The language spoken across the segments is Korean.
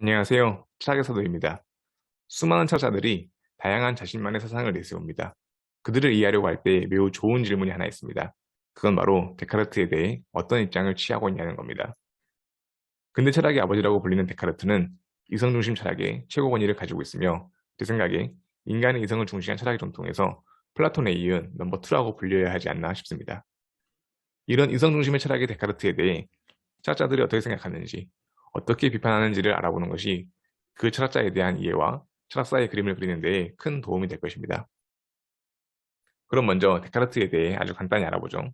안녕하세요. 철학의 사도입니다. 수많은 철학자들이 다양한 자신만의 사상을 내세웁니다. 그들을 이해하려고 할 때 매우 좋은 질문이 하나 있습니다. 그건 바로 데카르트에 대해 어떤 입장을 취하고 있냐는 겁니다. 근대 철학의 아버지라고 불리는 데카르트는 이성중심 철학의 최고 권위를 가지고 있으며 제 생각에 인간의 이성을 중시한 철학의 전통에서 플라톤에 이은 넘버 2라고 불려야 하지 않나 싶습니다. 이런 이성중심의 철학의 데카르트에 대해 철학자들이 어떻게 생각하는지 어떻게 비판하는지를 알아보는 것이 그 철학자에 대한 이해와 철학사의 그림을 그리는 데에 큰 도움이 될 것입니다. 그럼 먼저 데카르트에 대해 아주 간단히 알아보죠.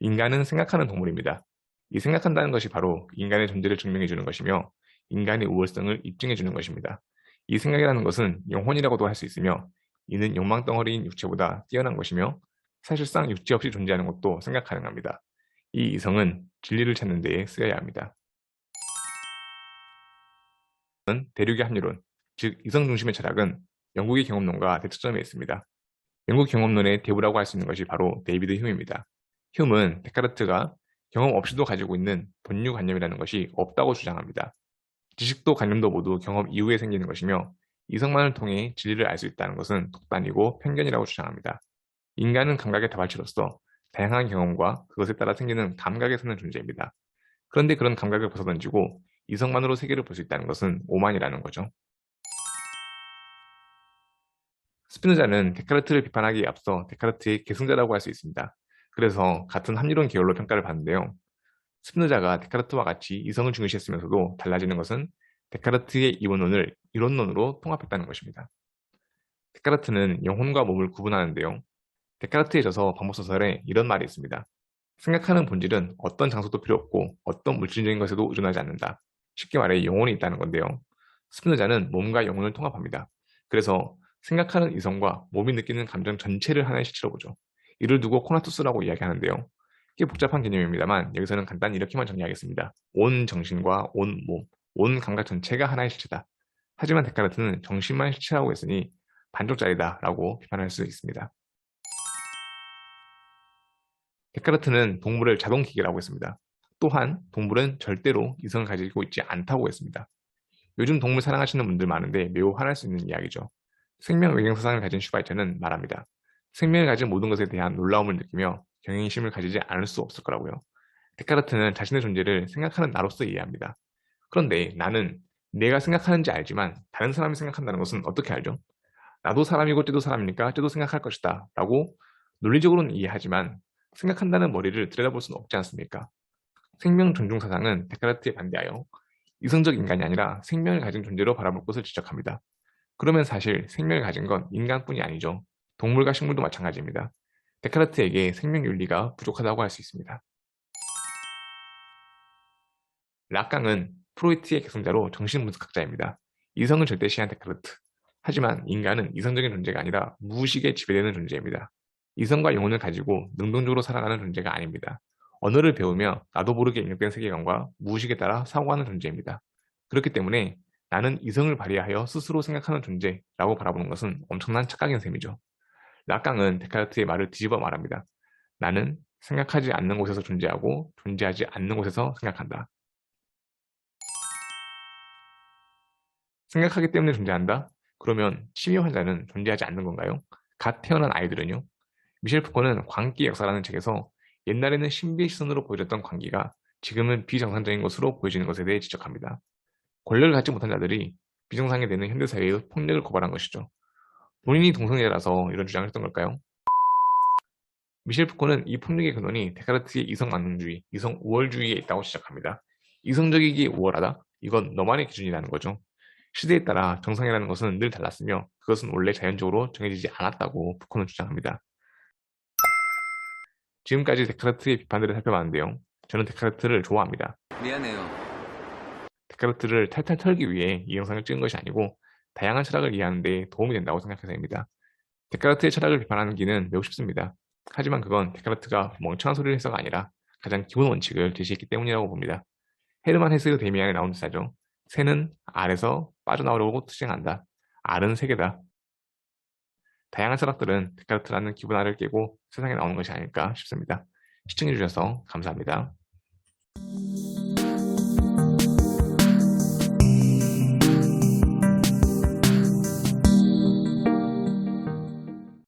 인간은 생각하는 동물입니다. 이 생각한다는 것이 바로 인간의 존재를 증명해 주는 것이며 인간의 우월성을 입증해 주는 것입니다. 이 생각이라는 것은 영혼이라고도 할 수 있으며 이는 욕망 덩어리인 육체보다 뛰어난 것이며 사실상 육체 없이 존재하는 것도 생각 가능합니다. 이 이성은 진리를 찾는 데에 쓰여야 합니다. 대륙의 합리론, 즉 이성 중심의 철학은 영국의 경험론과 대척점에 있습니다. 영국 경험론의 대부라고 할 수 있는 것이 바로 데이비드 휴입니다. 휴은 데카르트가 경험 없이도 가지고 있는 본유 관념이라는 것이 없다고 주장합니다. 지식도 관념도 모두 경험 이후에 생기는 것이며 이성만을 통해 진리를 알 수 있다는 것은 독단이고 편견이라고 주장합니다. 인간은 감각의 다발치로서 다양한 경험과 그것에 따라 생기는 감각에 서는 존재입니다. 그런데 그런 감각을 벗어던지고 이성만으로 세계를 볼 수 있다는 것은 오만이라는 거죠. 스피노자는 데카르트를 비판하기에 앞서 데카르트의 계승자라고 할 수 있습니다. 그래서 같은 합리론 계열로 평가를 받는데요. 스피노자가 데카르트와 같이 이성을 중시했으면서도 달라지는 것은 데카르트의 이원론을 이론론으로 통합했다는 것입니다. 데카르트는 영혼과 몸을 구분하는데요. 데카르트에 져서 반복소설에 이런 말이 있습니다. 생각하는 본질은 어떤 장소도 필요 없고 어떤 물질적인 것에도 의존하지 않는다. 쉽게 말해 영혼이 있다는 건데요. 스피노자는 몸과 영혼을 통합합니다. 그래서 생각하는 이성과 몸이 느끼는 감정 전체를 하나의 실체로 보죠. 이를 두고 코나투스라고 이야기하는데요. 꽤 복잡한 개념입니다만 여기서는 간단히 이렇게만 정리하겠습니다. 온 정신과 온 몸, 온 감각 전체가 하나의 실체다. 하지만 데카르트는 정신만 실체라고 했으니 반쪽짜리다 라고 비판할 수 있습니다. 데카르트는 동물을 자동기계라고 했습니다. 또한 동물은 절대로 이성을 가지고 있지 않다고 했습니다. 요즘 동물 사랑하시는 분들 많은데 매우 화날 수 있는 이야기죠. 생명 외경 사상을 가진 슈바이처는 말합니다. 생명을 가진 모든 것에 대한 놀라움을 느끼며 경외심을 가지지 않을 수 없을 거라고요. 데카르트는 자신의 존재를 생각하는 나로서 이해합니다. 그런데 나는 내가 생각하는지 알지만 다른 사람이 생각한다는 것은 어떻게 알죠? 나도 사람이고 쟤도 사람이니까 쟤도 생각할 것이다 라고 논리적으로는 이해하지만 생각한다는 머리를 들여다볼 수는 없지 않습니까? 생명 존중 사상은 데카르트에 반대하여 이성적 인간이 아니라 생명을 가진 존재로 바라볼 것을 지적합니다. 그러면 사실 생명을 가진 건 인간뿐이 아니죠. 동물과 식물도 마찬가지입니다. 데카르트에게 생명 윤리가 부족하다고 할 수 있습니다. 락강은 프로이트의 계승자로 정신분석학자입니다. 이성을 절대시한 데카르트. 하지만 인간은 이성적인 존재가 아니라 무의식에 지배되는 존재입니다. 이성과 영혼을 가지고 능동적으로 살아가는 존재가 아닙니다. 언어를 배우며 나도 모르게 입력된 세계관과 무의식에 따라 사고하는 존재입니다. 그렇기 때문에 나는 이성을 발휘하여 스스로 생각하는 존재라고 바라보는 것은 엄청난 착각인 셈이죠. 락강은 데카르트의 말을 뒤집어 말합니다. 나는 생각하지 않는 곳에서 존재하고 존재하지 않는 곳에서 생각한다. 생각하기 때문에 존재한다? 그러면 치매 환자는 존재하지 않는 건가요? 갓 태어난 아이들은요? 미셸 푸코는 광기 역사라는 책에서 옛날에는 신비의 시선으로 보여졌던 광기가 지금은 비정상적인 것으로 보여지는 것에 대해 지적합니다. 권력을 갖지 못한 자들이 비정상이 되는 현대사회의 폭력을 고발한 것이죠. 본인이 동성애라서 이런 주장을 했던 걸까요? 미셸 푸코는 이 폭력의 근원이 데카르트의 이성 만능주의, 이성 우월주의에 있다고 지적합니다. 이성적이기 우월하다? 이건 너만의 기준이라는 거죠. 시대에 따라 정상이라는 것은 늘 달랐으며 그것은 원래 자연적으로 정해지지 않았다고 푸코는 주장합니다. 지금까지 데카르트의 비판들을 살펴봤는데요. 저는 데카르트를 좋아합니다. 미안해요. 데카르트를 탈탈 털기 위해 이 영상을 찍은 것이 아니고 다양한 철학을 이해하는 데 도움이 된다고 생각해서입니다. 데카르트의 철학을 비판하는 길은 매우 쉽습니다. 하지만 그건 데카르트가 멍청한 소리를 해서가 아니라 가장 기본 원칙을 제시했기 때문이라고 봅니다. 헤르만 헤스 데미안에 나온 대사죠. 새는 알에서 빠져나오려고 투쟁한다. 알은 세계다. 다양한 철학들은 데카르트라는 기본화를 깨고 세상에 나오는 것이 아닐까 싶습니다. 시청해주셔서 감사합니다.